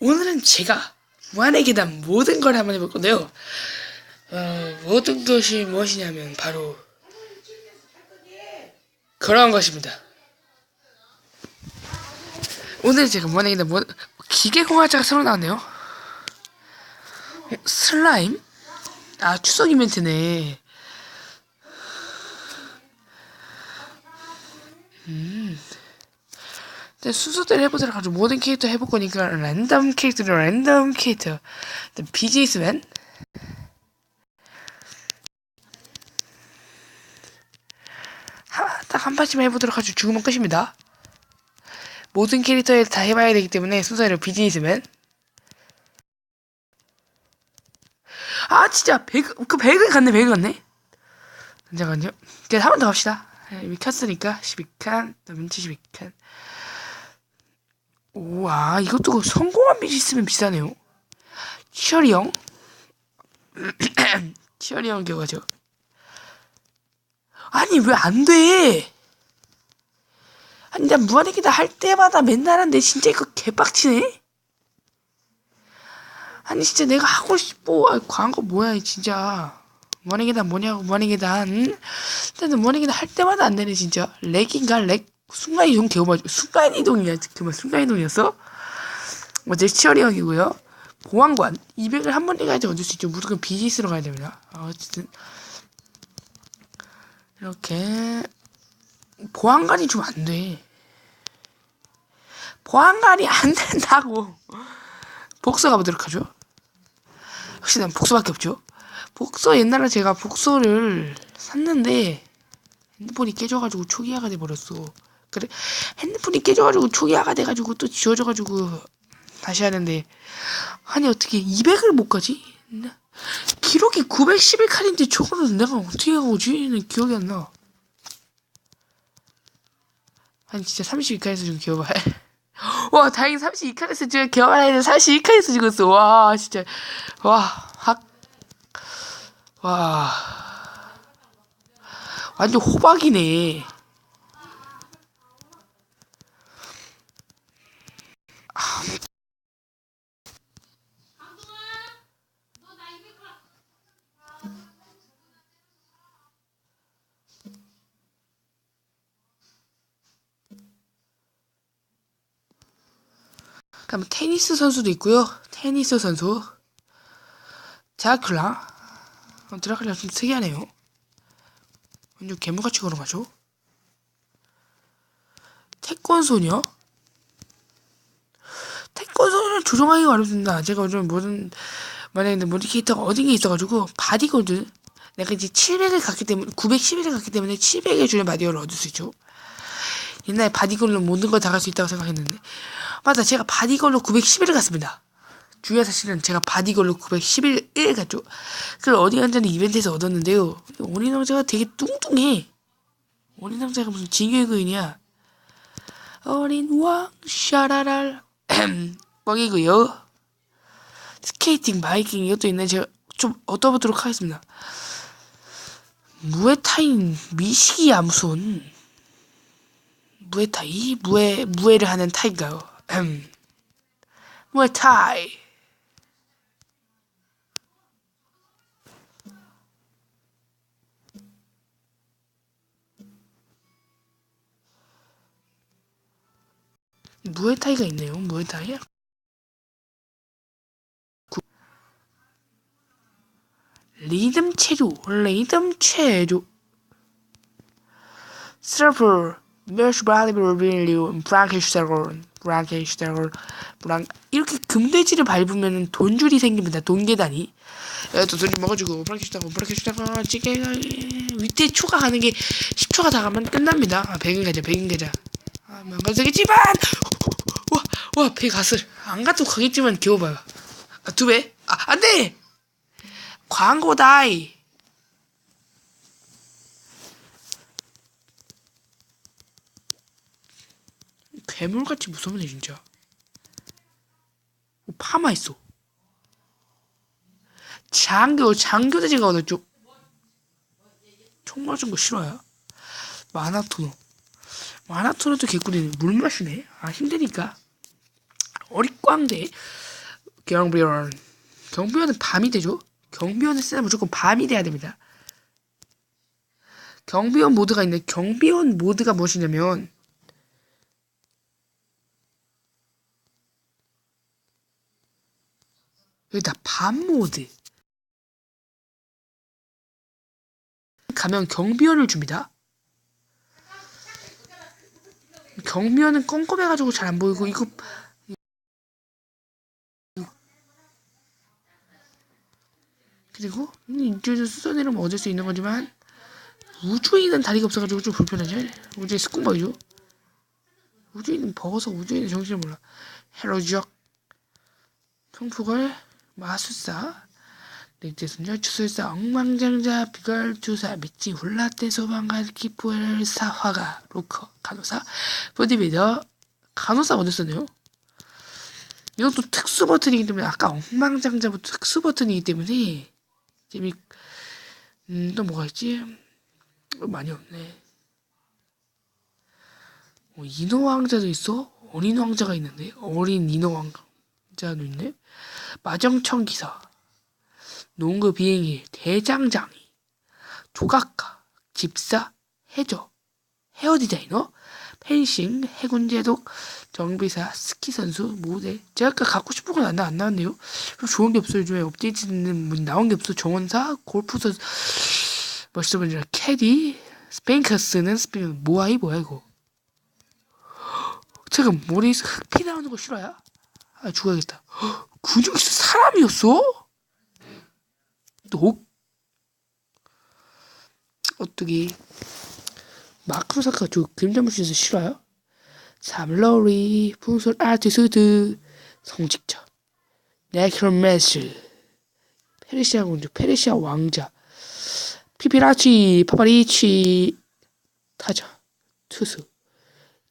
오늘은 제가 무한의 계단 모든 걸 한번 해볼 건데요. 어, 모든 것이 무엇이냐면 바로 그런 것입니다. 오늘 제가 무한의 계단 뭐 기계공학자가 새로 나왔네요. 어, 슬라임? 아 추석 이벤트네. 일단 순서대로 해보도록 하죠. 모든 캐릭터 해볼 거니까 랜덤 캐릭터로 랜덤 캐릭터. 일단 비즈니스맨. 딱한 번쯤 해보도록 하죠. 죽으면 끝입니다. 모든 캐릭터에 다 해봐야 되기 때문에 순서대로 비즈니스맨. 아 진짜 배그 그 배그 갔네 배그 갔네. 잠깐만요. 이제 한 번 더 갑시다. 이미 켰으니까 12칸, 더민치 12칸. 우와 이것도 성공한 빛이 있으면 비싸네요. 치어리 형. 치어리 형 기억하죠? 아니 왜 안 돼? 아니 나 무한의기다 할 때마다 맨날 한데 진짜 이거 개빡치네? 아니 진짜 내가 하고 싶어. 아, 광고 뭐야 진짜. 무한의기단 뭐냐고 무한의기단 응? 근데 무한의기단 할 때마다 안 되네 진짜. 렉인가 렉 순간이동 개오바죠. 순간이동이야. 그만 순간이동이었어? 어제 치어리 형이고요. 보안관 200을 한 번에 가야지 얻을 수 있죠. 무조건 비즈니스로 가야 됩니다. 아, 어쨌든 이렇게 보안관이 좀 안 돼. 보안관이 안 된다고. 복서 가보도록 하죠. 역시 난 복서밖에 없죠. 복서 옛날에 제가 복서를 샀는데 핸드폰이 깨져가지고 초기화가 돼버렸어. 그래 핸드폰이 깨져가지고 초기화가 돼가지고 또 지워져가지고 다시 하는데 아니 어떻게 200을 못 가지? 기록이 911칸인데 저거는 내가 어떻게 하고지? 기억이 안 나. 아니 진짜 32칸에서 지금 기억을 와 다행히 32칸에서 지금 기억을 했는데 32칸에서 죽었어. 와 진짜 와 학 와 완전 호박이네. 그다음 테니스 선수도 있고요. 테니스 선수 어, 드라클라 좀 특이하네요. 완전 괴물같이 걸어가죠. 태권 소녀 태권 소녀를 조정하기가 어렵습니다. 제가 요즘 모든 만약에 모든 캐릭터가 어딘게 있어가지고 바디거든 내가 이제 700을 갔기 때문에 911을 갔기 때문에 700에 주는 바디거를 얻을 수 있죠. 옛날에 바디걸로 모든 걸 다 갈 수 있다고 생각했는데. 맞아 제가 바디걸로 911을 갔습니다. 중요한 사실은 제가 바디걸로 911을 갔죠. 그걸 어디 간다는 이벤트에서 얻었는데요. 어린 남자가 되게 뚱뚱해. 어린 남자가 무슨 진격의인이야 어린 왕 샤라랄 뻥이고요. 스케이팅 바이킹 이것도 있네 제가 좀 얻어보도록 하겠습니다. 무에타인 미식이야 무슨 무에타이? 무에, 무에를 하는 타이인가요? 음. 무에타이. 무에타이가 있네요. 무에타이? 리듬 체조, 리듬 체조. 스라프 멸시 바디블 빌리오 브랑케슈타골 브랑케슈타골 브랑 이렇게 금돼지를 밟으면 돈줄이 생깁니다 돈계단이. 또 돈이 먹어주고 브랑케슈타골 브랑케슈타골 찌개가 초가 가는 게 10초가 다 가면 끝납니다. 아 백인 가자 백인 가자. 아 망가지겠지만! 와와 백가슬. 안 가도 가겠지만 겨워봐요. 아, 두 배? 아 안 돼! 광고다이 괴물같이 무섭네 진짜. 오, 파마 있어. 장교 장교 대신 가거든 좀 총맞 은거 싫어요? 마나토노. 마나토노도 개꿀이네 물 마시네. 아 힘드니까. 어리꽝대. 경비원. 경비원은 밤이 되죠? 경비원을 쓰면 무조건 밤이 돼야 됩니다. 경비원 모드가 있는데 경비원 모드가 무엇이냐면 여기다 밤모드 가면 경비원을 줍니다. 경비원은 껌껌해가지고 잘 안 보이고 이거 그리고 이쪽에서 수선이라면 얻을 수 있는 거지만 우주인은 다리가 없어가지고 좀 불편하죠. 우주인 스콘버이죠. 우주인은 버거워서 우주인은 정신을 몰라. 헤로지역 청풍을 마술사, 늑대소녀, 주술사, 엉망장자, 비결주사, 미치, 훌라떼 소방관, 키포엘사, 화가, 로커, 간호사, 보디빌더, 간호사 먼저 썼네요. 이것도 특수 버튼이기 때문에 아까 엉망장자부터 특수 버튼이기 때문에 재미 음, 또 뭐가 있지? 어, 많이 없네. 어, 인어 왕자도 있어? 어린 왕자가 있는데? 어린 인어 왕자. 진짜 눈네 마정청 기사, 농구 비행이 대장장이, 조각가, 집사, 해저, 헤어 디자이너, 펜싱, 해군 제독, 정비사, 스키 선수, 모델. 제가 아까 갖고 싶은 건 안 나왔네요. 좋은 게 없어요. 요즘에 업데이트는 나온 게 없어. 정원사, 골프 선수, 멋있어 보이는 캐디, 스페인 카스는 스페인, 모아이 뭐야 이거. 제가 머리에서 흑피 나오는 거 싫어요? 아, 죽어야겠다. 헉, 그 중에서 사람이었어? 너? 어떻게 마크로사카가 저 김자무씨에서 싫어요? 삼러리 풍선 아티스트 성직자 네크로맨스 페르시아 공주 페르시아 왕자 피피라치 파파리치 타자 투수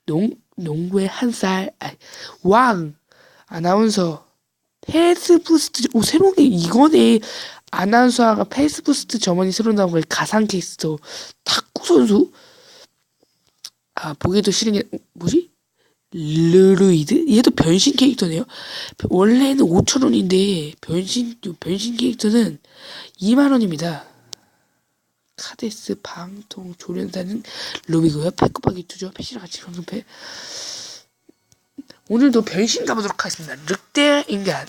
농 농구의 한살왕 아나운서 패스부스트 오 새로운 게 이거네. 아나운서가 패스부스트 점원이 새로 나온 거에 가상 캐스터. 탁구 선수? 아 보기도 싫은 게 뭐지? 르루이드? 얘도 변신 캐릭터네요. 원래는 5천 원인데 변신 변신 캐릭터는 2만 원입니다. 카데스 방통 조련사는 루비고요. 패급하기 투죠. 패시랑 같이 방송패 오늘도 변신 가보도록 하겠습니다. 늑대 인간.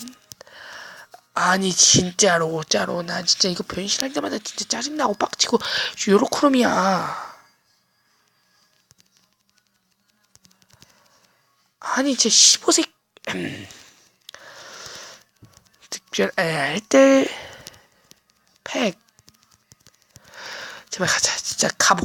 아니 진짜로 짜로 나 진짜 이거 변신할 때마다 진짜 짜증나고 빡치고 요로크롬이야. 아니 제 15세 음. 특별 알뜰 팩 제발 가자 진짜 가보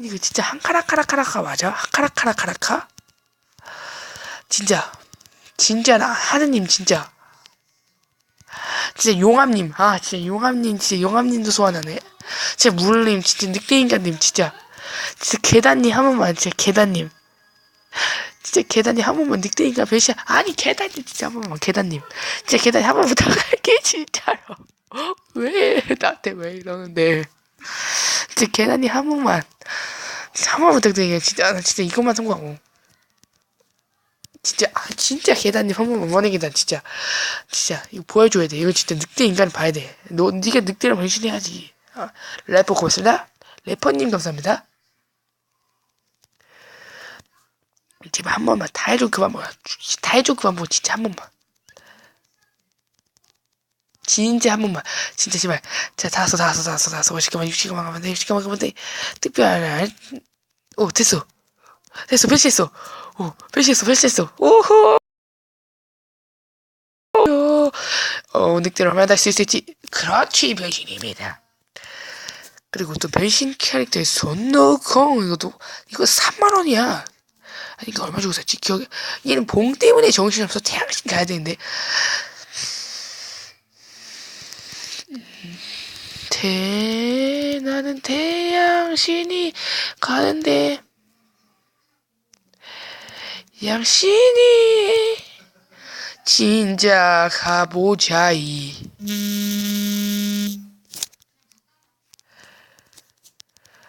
이거 진짜 한카라카라카라카 맞아? 한카라카라카라카? 진짜. 진짜 나 하느님 진짜. 진짜 용암님. 아 진짜 용암님 진짜 용암님도 소환하네. 진짜 물님 진짜 늑대인간님 진짜. 진짜 계단님 한 번만 진짜 계단님. 진짜 계단님 한 번만 늑대인간 배신 아니 계단님 진짜 한 번만 계단님. 진짜 계단님 한 번만 부탁할게 진짜로. 왜? 나한테 왜 이러는데? 진짜 계단님 한 번만 한 번만 부탁드릴게요. 진짜 나 진짜 이것만 성공하고. 진짜 아 진짜 계단님 한 번만 원의 계단 진짜. 진짜 이거 보여줘야 돼. 이거 진짜 늑대 인간 봐야 돼 너 네가 늑대로 변신해야지. 아, 래퍼 고맙습니다. 래퍼님 감사합니다. 제발 한 번만 다 해줘. 그만 뭐야 다 해줘. 그만 뭐 진짜 한 번만 진짜 한 번만. 진짜 제발. 자다 왔어 다 왔어 다 왔어 다 왔어. 50개만 60개만 가면 돼 60개만 가면 돼. 특별한 오 됐어. 됐어 배치했어. 오 배치했어 배치했어. 오호. 어 늑대를 얼마나 다쓸 수 있지. 그렇지 변신입니다. 그리고 또 변신 캐릭터의 손노콩 이것도 이거 3만 원이야. 아니 이거 얼마 주고 샀지? 기억에? 얘는 봉 때문에 정신없어. 태양신 가야 되는데 태 나는 태양신이 가는데 양신이 진짜 가보자이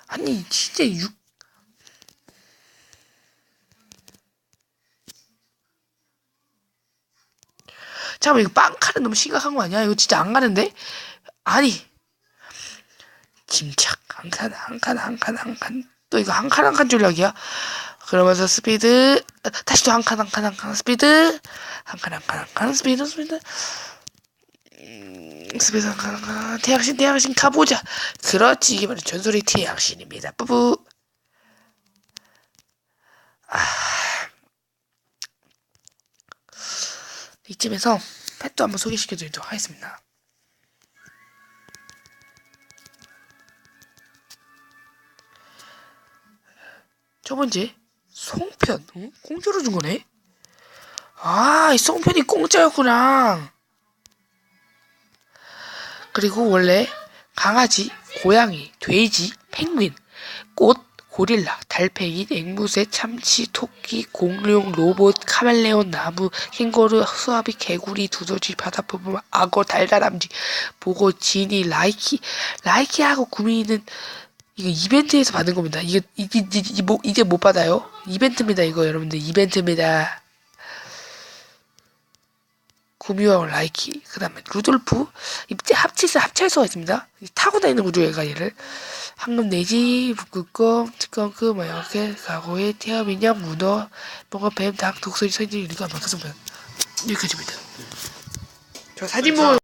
아니 진짜 육 잠깐만 이거 빵 카는 너무 심각한 거 아니야? 이거 진짜 안 가는데? 아니 침착 한 칸 한 칸 한 칸 한 칸. 또 이거 한 칸 한칸 전략이야. 그러면서 스피드 아, 다시 또 한 칸 한 칸 한 칸 스피드. 한 칸 한 칸 한 칸 스피드 스피드. 음, 스피드 한 칸 한 칸. 태양신 태양신 가보자. 그렇지. 이게 바로 전설의 태양신입니다. 뿌뿌. 아. 이쯤에서 펫도 한번 소개시켜 드리도록 하겠습니다 첫 번째 송편. 응? 공짜로 준 거네? 아 이 송편이 공짜였구나. 그리고 원래 강아지 고양이 돼지 펭귄 꽃 고릴라 달팽이 앵무새 참치 토끼 공룡 로봇 카멜레온 나무 캥거루 수아비 개구리 두더지 바다포범 악어 달달함쥐 보고 지니 라이키. 라이키하고 구미는 이거 이벤트에서 받은 겁니다. 이제 이제, 이제, 못- 이제 못 받아요. 이벤트입니다. 이거 여러분들 이벤트입니다. 구미와 라이키 그 다음에 루돌프 이때 합치서 합칠 수가 있습니다. 타고 다니는 구조 얘가 얘를 황금 내지 북극곰 특검크 뭐 이렇게 가고의 태엽 인형 문어 뭔가 뱀닭 독수리 서지 이거 만큼 여기까지입니다. 저 사진 보고